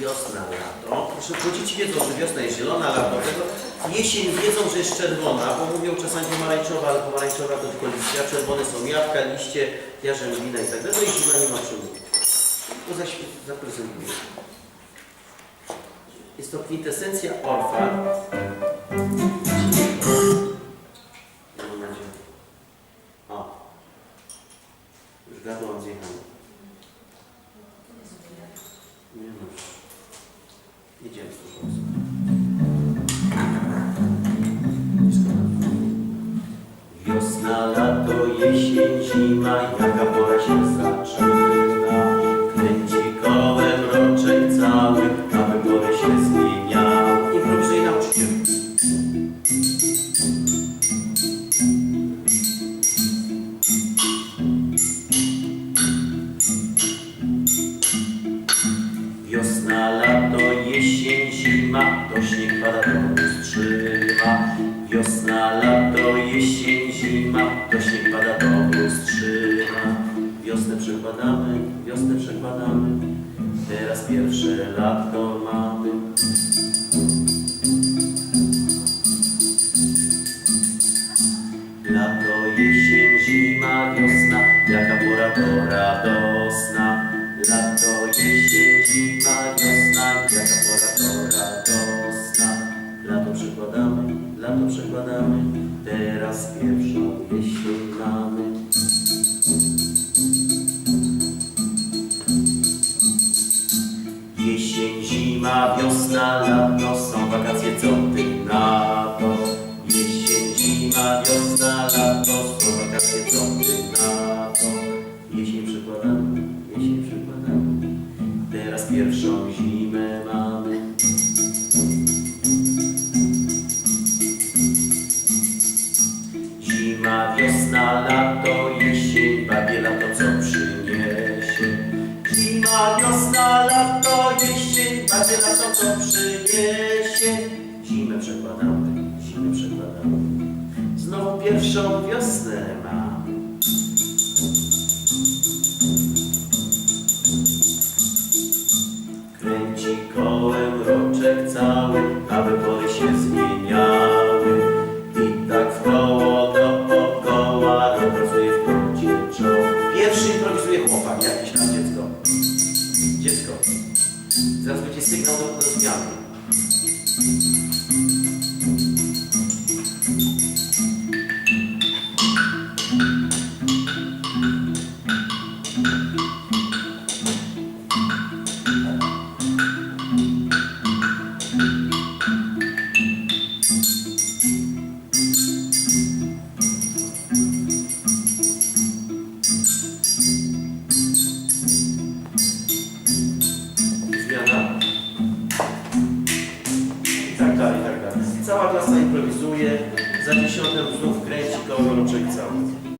Wiosna, lato. Proszę, bo dzieci wiedzą, że wiosna jest zielona, lato. Tego jesień wiedzą, że jest czerwona, bo mówią czasami pomarańczowa, ale pomarańczowa to tylko liście, a czerwone są jabłka, liście, jarzębina i tak dalej. No i zima nie ma czym mówić. To zaprezentuję. Jest to kwintesencja orfa. O. Już gadło mam zjechane. Nie. Po prostu. Wiosna, lato, jesień, zima, jaka pada, to strzyma. Wiosna, lato, jesień, zima, pada, to strzyma. Wiosnę przekładamy, wiosnę przekładamy, teraz pierwsze lato mamy. Lato, jesień, zima, wiosna, jaka pora to radosna. Lato, przekładamy, lato przekładamy, teraz pierwszą jesień mamy. Jesień, zima, wiosna, lato, są wakacje, co ty na to? Jesień, zima, wiosna, lato, są wakacje, co ty na to? Jesień przekładamy, jesień przekładamy, teraz pierwszą wiosna, lato, jesień, babie lato, co przyniesie? Zima, wiosna, lato, jesień, babie lato, co przyniesie? Zimę przekładamy, zimę przekładamy, znowu pierwszą wiosnę mamy. Kręci kołem roczek cały, aby pory się zmieniały. I tak w koło Improwizuje chłopak, jakiś tam dziecko. Dziecko. Zaraz będzie sygnał do, do zmiany. Tak dalej. Cała klasa improwizuje. Za dziesiątym znów kręci koło roczek cały.